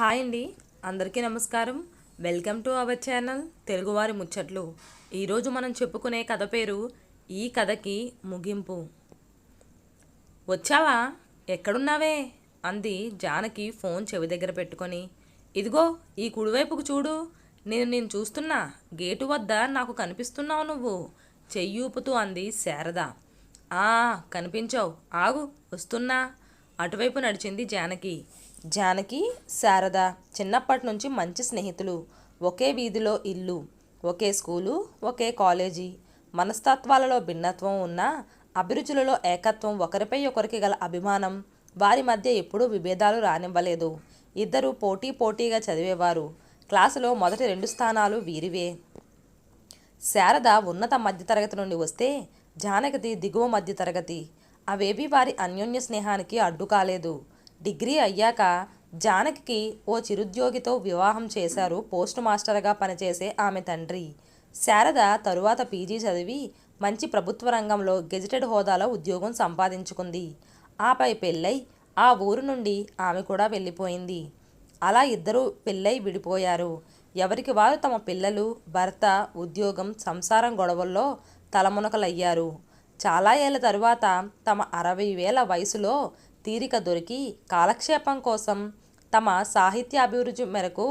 Hi అండి. అందరికీ నమస్కారం. వెల్కమ్ టు అవర్ ఛానల్ తెలుగువారి ముచ్చట్లు. ఈరోజు మనం చెప్పుకునే కథ పేరు ఈ కథకి ముగింపు. వచ్చావా? ఎక్కడున్నావే? అంది జానకి ఫోన్ చెవి దగ్గర పెట్టుకొని. ఇదిగో ఈ కుడివైపుకు చూడు. నేను నేను చూస్తున్నా. గేటు వద్ద నాకు కనిపిస్తున్నావు నువ్వు. చెయ్యూపుతూ అంది శారద. ఆ కనిపించావు. ఆగు వస్తున్నా. అటువైపు నడిచింది జానకి. జానకి శారద చిన్నప్పటి నుంచి మంచి స్నేహితులు. ఒకే వీధిలో ఇల్లు ఒకే స్కూలు ఒకే కాలేజీ. మనస్తత్వాలలో భిన్నత్వం ఉన్నా అభిరుచులలో ఏకత్వం ఒకరిపై ఒకరికి గల అభిమానం వారి మధ్య ఎప్పుడూ విభేదాలు రానివ్వలేదు. ఇద్దరు పోటీ పోటీగా చదివేవారు. క్లాసులో మొదటి రెండు స్థానాలు వీరివే. శారద ఉన్నత మధ్యతరగతి నుండి వస్తే జానకిది దిగువ మధ్యతరగతి. అవేవి వారి అన్యోన్య స్నేహానికి అడ్డు కాలేదు డిగ్రీ అయ్యాక జానకికి ఓ చిరుద్యోగితో వివాహం చేశారు పోస్ట్ మాస్టర్గా పనిచేసే ఆమె తండ్రి. శారద తరువాత పీజీ చదివి మంచి ప్రభుత్వ రంగంలో గెజిటెడ్ హోదాలో ఉద్యోగం సంపాదించుకుంది. ఆపై పెళ్ళై ఆ ఊరు నుండి ఆమె కూడా వెళ్ళిపోయింది. అలా ఇద్దరూ పెళ్ళై విడిపోయారు. ఎవరికి వారు తమ పిల్లలు భర్త ఉద్యోగం సంసారం గొడవల్లో తలమునకలయ్యారు. చాలా ఏళ్ళ తరువాత తమ అరవై వేల వయసులో తీరిక దొరికి కాలక్షేపం కోసం తమ సాహిత్య అభిరుచి మేరకు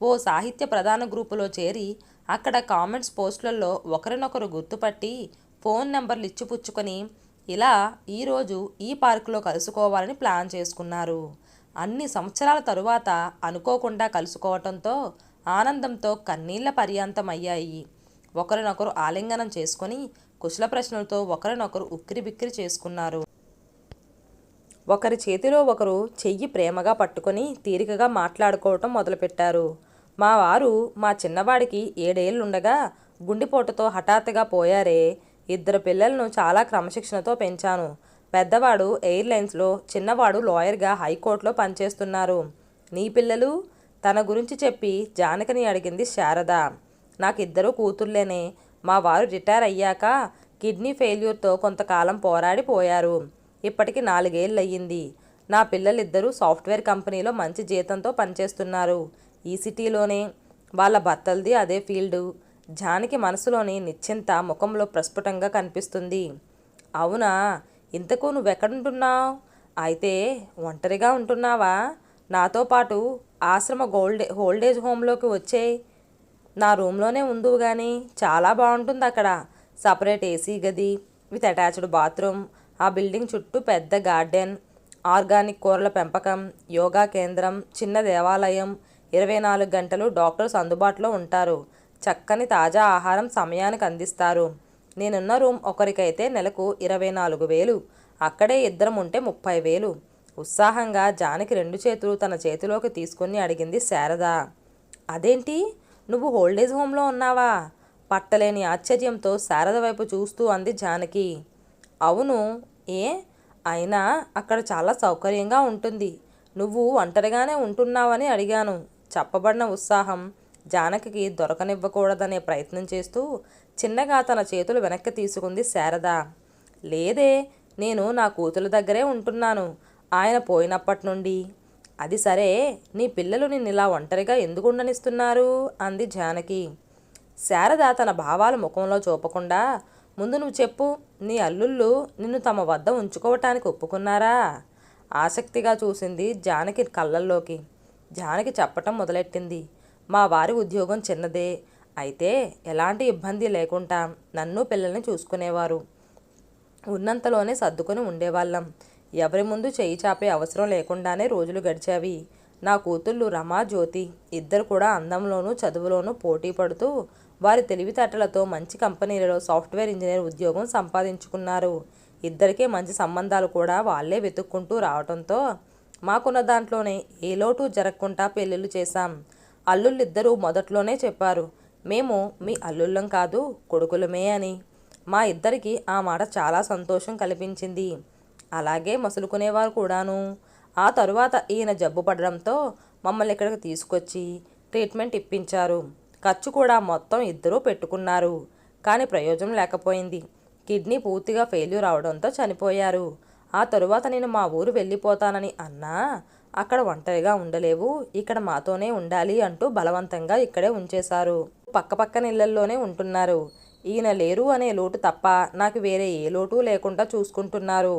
ఓ సాహిత్య ప్రధాన గ్రూపులో చేరి అక్కడ కామెంట్స్ పోస్టులలో ఒకరినొకరు గుర్తుపట్టి ఫోన్ నెంబర్లు ఇచ్చిపుచ్చుకొని ఇలా ఈరోజు ఈ పార్కులో కలుసుకోవాలని ప్లాన్ చేసుకున్నారు. అన్ని సంవత్సరాల తరువాత అనుకోకుండా కలుసుకోవటంతో ఆనందంతో కన్నీళ్ళ పర్యాంతం అయ్యాయి ఒకరినొకరు ఆలింగనం చేసుకొని కుశల ప్రశ్నలతో ఒకరినొకరు ఉక్కిరి బిక్కిరి చేసుకున్నారు. ఒకరి చేతిలో ఒకరు చెయ్యి ప్రేమగా పట్టుకొని తీరికగా మాట్లాడుకోవటం మొదలుపెట్టారు. మా వారు మా చిన్నవాడికి ఏడేళ్ళుండగా గుండెపోటుతో హఠాత్తుగా పోయారే. ఇద్దరు పిల్లలను చాలా క్రమశిక్షణతో పెంచాను. పెద్దవాడు ఎయిర్లైన్స్లో చిన్నవాడు లాయర్గా హైకోర్టులో పనిచేస్తున్నారు. నీ పిల్లలు? తన గురించి చెప్పి జానకిని అడిగింది శారద. నాకు ఇద్దరు కూతుర్లేనే. మా వారు రిటైర్ అయ్యాక కిడ్నీ ఫెయిల్యూర్తో కొంతకాలం పోరాడి పోయారు. ఇప్పటికి నాలుగేళ్ళు అయ్యింది నా పిల్లలిద్దరూ సాఫ్ట్వేర్ కంపెనీలో మంచి జీతంతో పనిచేస్తున్నారు. ఈ సిటీలోనే వాళ్ళ భర్తలది అదే ఫీల్డు. జానికి మనసులోని నిశ్చింత ముఖంలో ప్రస్ఫుటంగా కనిపిస్తుంది. అవునా? ఇంతకు నువ్వెక్కడుంటున్నావు? అయితే ఒంటరిగా ఉంటున్నావా? నాతో పాటు ఆశ్రమ గోల్డే హోల్డేజ్ హోమ్లోకి వచ్చే. నా రూమ్లోనే ఉందువు కానీ చాలా బాగుంటుంది అక్కడ సపరేట్ ఏసీ గది విత్ అటాచ్డ్ బాత్రూమ్ ఆ బిల్డింగ్ చుట్టూ పెద్ద గార్డెన్ ఆర్గానిక్ కూరల పెంపకం యోగా కేంద్రం చిన్న దేవాలయం ఇరవై నాలుగు గంటలు డాక్టర్స్ అందుబాటులో ఉంటారు. చక్కని తాజా ఆహారం సమయానికి అందిస్తారు. నేనున్న రూమ్ ఒకరికైతే నెలకు ఇరవై నాలుగు వేలు అక్కడే ఇద్దరం ఉంటే ముప్పై వేలు. ఉత్సాహంగా జానకి రెండు చేతులు తన చేతిలోకి తీసుకుని అడిగింది శారద. అదేంటి? నువ్వు హోల్డేజ్ హోమ్లో ఉన్నావా? పట్టలేని ఆశ్చర్యంతో శారద వైపు చూస్తూ అంది జానకి. అవును ఏ? అయినా అక్కడ చాలా సౌకర్యంగా ఉంటుంది. నువ్వు ఒంటరిగానే ఉంటున్నావని అడిగాను. చెప్పబడిన ఉత్సాహం జానకి దొరకనివ్వకూడదనే ప్రయత్నం చేస్తూ చిన్నగా తన చేతులు వెనక్కి తీసుకుంది శారద. లేదే నేను నా కూతురు దగ్గరే ఉంటున్నాను. ఆయన పోయినప్పటి నుండి అది సరే నీ పిల్లలు నిన్ను ఇలా ఒంటరిగా ఎందుకు ఉండనిస్తున్నారు? అంది జానకి. శారద తన భావాలు ముఖంలో చూపకుండా ముందు నువ్వు చెప్పు నీ అల్లుళ్ళు నిన్ను తమ వద్ద ఉంచుకోవటానికి ఒప్పుకున్నారా? ఆసక్తిగా చూసింది జానకి కళ్ళల్లోకి. జానకి చెప్పటం మొదలెట్టింది. మా వారి ఉద్యోగం చిన్నదే. అయితే ఎలాంటి ఇబ్బంది లేకుండా నన్ను పిల్లల్ని చూసుకునేవారు. ఉన్నంతలోనే సర్దుకొని ఉండేవాళ్ళం. ఎవరి ముందు చేయి చాపే అవసరం లేకుండానే రోజులు గడిచావి. నా కూతుళ్ళు రమా జ్యోతి ఇద్దరు కూడా అందంలోనూ చదువులోనూ పోటీ పడుతూ వారి తెలివితేటలతో మంచి కంపెనీలలో సాఫ్ట్వేర్ ఇంజనీర్ ఉద్యోగం సంపాదించుకున్నారు. ఇద్దరికే మంచి సంబంధాలు కూడా వాళ్ళే వెతుక్కుంటూ రావడంతో మాకున్న దాంట్లోనే ఏ లోటు జరగకుండా పెళ్ళిళ్ళు చేశాం. అల్లుళ్ళిద్దరూ మొదట్లోనే చెప్పారు మేము మీ అల్లుళ్ళం కాదు కొడుకులమే అని. మా ఇద్దరికి ఆ మాట చాలా సంతోషం కల్పించింది. అలాగే మసులుకునేవారు కూడాను. ఆ తరువాత ఈయన జబ్బు పడడంతో మమ్మల్ని ఇక్కడికి తీసుకొచ్చి ట్రీట్మెంట్ ఇప్పించారు. ఖర్చు కూడా మొత్తం ఇద్దరూ పెట్టుకున్నారు. కానీ ప్రయోజనం లేకపోయింది. కిడ్నీ పూర్తిగా ఫెయిల్యూర్ అవడంతో చనిపోయారు. ఆ తరువాత నేను మా ఊరు వెళ్ళిపోతానని అన్నా అక్కడ ఒంటరిగా ఉండలేవు ఇక్కడ మాతోనే ఉండాలి అంటూ బలవంతంగా ఇక్కడే ఉంచేశారు. పక్కపక్కన ఇళ్ళల్లోనే ఉంటున్నారు. ఈయన లేరు అనే లోటు తప్ప నాకు వేరే ఏ లోటు లేకుండా చూసుకుంటున్నారు.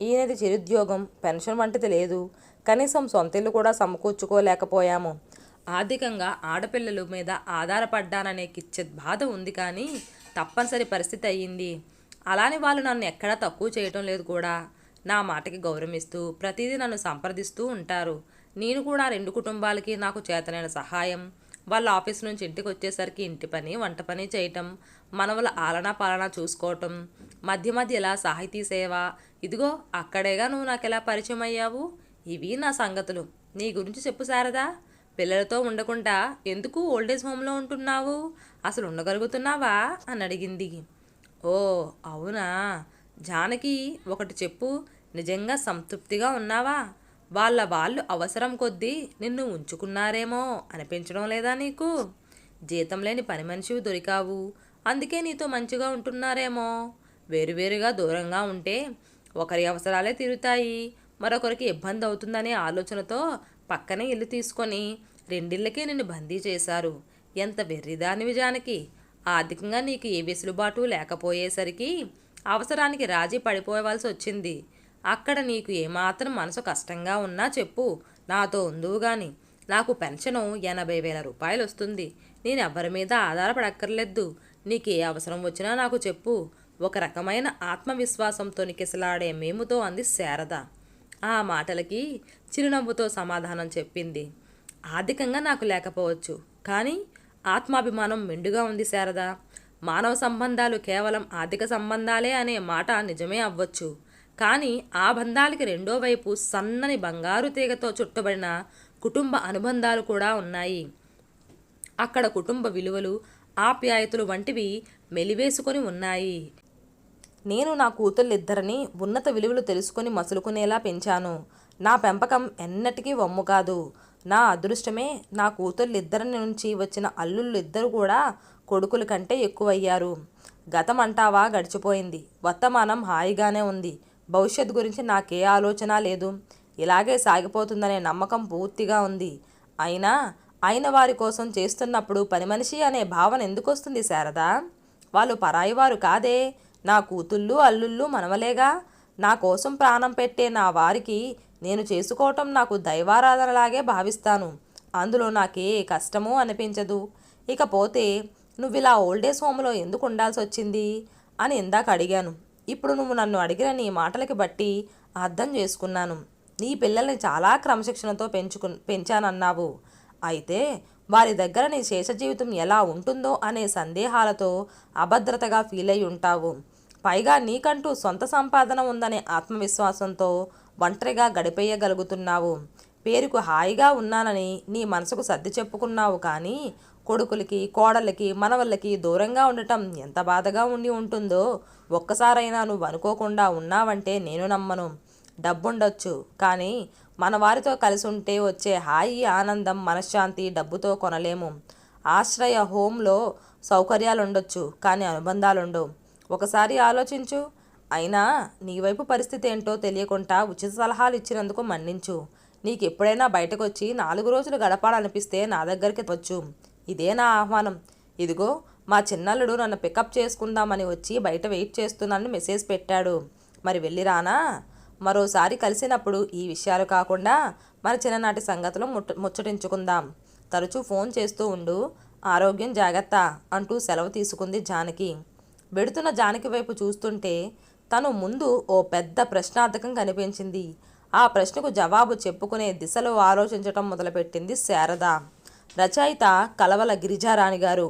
ఈయనది చిరుద్యోగం పెన్షన్ వంటిది లేదు. కనీసం సొంతిల్లు కూడా సమకూర్చుకోలేకపోయాము. ఆర్థికంగా ఆడపిల్లల మీద ఆధారపడ్డాననే కిచ్చెత్ బాధ ఉంది కానీ తప్పనిసరి పరిస్థితి అయ్యింది. అలానే వాళ్ళు నన్ను ఎక్కడా తక్కువ చేయటం లేదు కూడా. నా మాటకి గౌరవిస్తూ ప్రతిదీ నన్ను సంప్రదిస్తూ ఉంటారు. నేను కూడా రెండు కుటుంబాలకి నాకు చేతనైన సహాయం వాళ్ళ ఆఫీస్ నుంచి ఇంటికి వచ్చేసరికి ఇంటి పని వంట పని చేయటం మనవల ఆలనా పాలన చూసుకోవటం మధ్య మధ్య ఇలా సాహితీ సేవ ఇదిగో అక్కడేగా నువ్వు నాకు ఎలా పరిచయం అయ్యావు? ఇవి నా సంగతులు. నీ గురించి చెప్పు శారదా. పిల్లలతో ఉండకుండా ఎందుకు ఓల్డేజ్ హోమ్లో ఉంటున్నావు? అసలు ఉండగలుగుతున్నావా? అని అడిగింది. ఓ అవునా? జానకి ఒకటి చెప్పు. నిజంగా సంతృప్తిగా ఉన్నావా? వాళ్ళ వాళ్ళు అవసరం కొద్దీ నిన్ను ఉంచుకున్నారేమో అనిపించడం లేదా నీకు? జీతం లేని పని మనిషివి దొరికావు. అందుకే నీతో మంచిగా ఉంటున్నారేమో. వేరువేరుగా దూరంగా ఉంటే ఒకరి అవసరాలే తీరుతాయి. మరొకరికి ఇబ్బంది అవుతుందనే ఆలోచనతో పక్కనే ఇల్లు తీసుకొని రెండిళ్ళకే నిన్ను బందీ చేశారు. ఎంత వెర్రిదానివి జానకి. ఆర్థికంగా నీకు ఏ వెసులుబాటు లేకపోయేసరికి అవసరానికి రాజీ పడిపోవాల్సి వచ్చింది. అక్కడ నీకు ఏమాత్రం మనసు కష్టంగా ఉన్నా చెప్పు. నాతో ఉందువు గాని. నాకు పెన్షను ఎనభై వేల రూపాయలు వస్తుంది. నేను ఎవరి మీద ఆధారపడక్కర్లేదు. నీకు ఏ అవసరం వచ్చినా నాకు చెప్పు. ఒక రకమైన ఆత్మవిశ్వాసంతో నికిసలాడే మేముతో అంది శారద. ఆ మాటలకి చిరునవ్వుతో సమాధానం చెప్పింది. ఆర్థికంగా నాకు లేకపోవచ్చు కానీ ఆత్మాభిమానం మెండుగా ఉంది శారద. మానవ సంబంధాలు కేవలం ఆర్థిక సంబంధాలే అనే మాట నిజమే అవ్వచ్చు కానీ ఆ బంధాలకి రెండో వైపు సన్నని బంగారు తీగతో చుట్టబడిన కుటుంబ అనుబంధాలు కూడా ఉన్నాయి. అక్కడ కుటుంబ విలువలు ఆప్యాయతలు వంటివి మెలివేసుకొని ఉన్నాయి. నేను నా కూతుళ్ళిద్దరిని ఉన్నత విలువలు తెలుసుకొని మసులుకునేలా పెంచాను. నా పెంపకం ఎన్నటికీ వమ్ము కాదు. నా అదృష్టమే నా కూతుళ్ళిద్దరి నుంచి వచ్చిన అల్లుళ్ళు ఇద్దరు కూడా కొడుకుల కంటే ఎక్కువయ్యారు. గతం అంటావా గడిచిపోయింది. వర్తమానం హాయిగానే ఉంది. భవిష్యత్ గురించి నాకే ఆలోచన లేదు. ఇలాగే సాగిపోతుందనే నమ్మకం పూర్తిగా ఉంది. అయినా అయిన వారి కోసం చేస్తున్నప్పుడు పని మనిషి అనే భావన ఎందుకు వస్తుంది శారదా? వాళ్ళు పరాయివారు కాదే. నా కూతుళ్ళు అల్లుళ్ళు మనవలేగా? నా కోసం ప్రాణం పెట్టే నా వారికి నేను చేసుకోవటం నాకు దైవారాధనలాగే భావిస్తాను. అందులో నాకే కష్టమూ అనిపించదు. ఇకపోతే నువ్వు ఇలా ఓల్డేజ్ హోమ్లో ఎందుకు ఉండాల్సి వచ్చింది అని ఇందాక అడిగాను. ఇప్పుడు నువ్వు నన్ను అడిగిన నీ మాటలకి బట్టి అర్థం చేసుకున్నాను. నీ పిల్లల్ని చాలా క్రమశిక్షణతో పెంచుకు పెంచానన్నావు. అయితే వారి దగ్గర నీ శేష జీవితం ఎలా ఉంటుందో అనే సందేహాలతో అభద్రతగా ఫీల్ అయి ఉంటావు. పైగా నీకంటూ సొంత సంపాదన ఉందనే ఆత్మవిశ్వాసంతో ఒంటరిగా గడిపేయగలుగుతున్నావు. పేరుకు హాయిగా ఉన్నానని నీ మనసుకు సర్ది చెప్పుకున్నావు కానీ కొడుకులకి కోడలకి మనవళ్ళకి దూరంగా ఉండటం ఎంత బాధగా ఉండి ఉంటుందో ఒక్కసారైనా నువ్వు అనుకోకుండా ఉన్నావంటే నేను నమ్మను. డబ్బుండొచ్చు కానీ మన వారితో కలిసి ఉంటే వచ్చే హాయి ఆనందం మనశ్శాంతి డబ్బుతో కొనలేము. ఆశ్రయ హోంలో సౌకర్యాలు ఉండొచ్చు కానీ అనుబంధాలు ఉండవు ఒకసారి ఆలోచించు. అయినా నీ వైపు పరిస్థితి ఏంటో తెలియకుండా ఉచిత సలహాలు ఇచ్చినందుకు మన్నించు. నీకు ఎప్పుడైనా బయటకు వచ్చి నాలుగు రోజులు గడపాలనిపిస్తే నా దగ్గరికి వచ్చు. ఇదే నా ఆహ్వానం. ఇదిగో మా చిన్నల్లుడు నన్ను పికప్ చేసుకుందామని వచ్చి బయట వెయిట్ చేస్తున్నానని మెసేజ్ పెట్టాడు. మరి వెళ్ళిరానా మరోసారి కలిసినప్పుడు ఈ విషయాలు కాకుండా మన చిన్ననాటి సంగతులు ముట్ట ముచ్చటించుకుందాం. తరచూ ఫోన్ చేస్తూ ఉండు. ఆరోగ్యం జాగ్రత్త అంటూ సెలవు తీసుకుంది జానకి. వెడుతున్న జానకి వైపు చూస్తుంటే తను ముందు ఓ పెద్ద ప్రశ్నార్థకం కనిపించింది. ఆ ప్రశ్నకు జవాబు చెప్పుకునే దిశలో ఆలోచించటం మొదలుపెట్టింది శారద. రచయిత కలవల గిరిజారాణి గారు.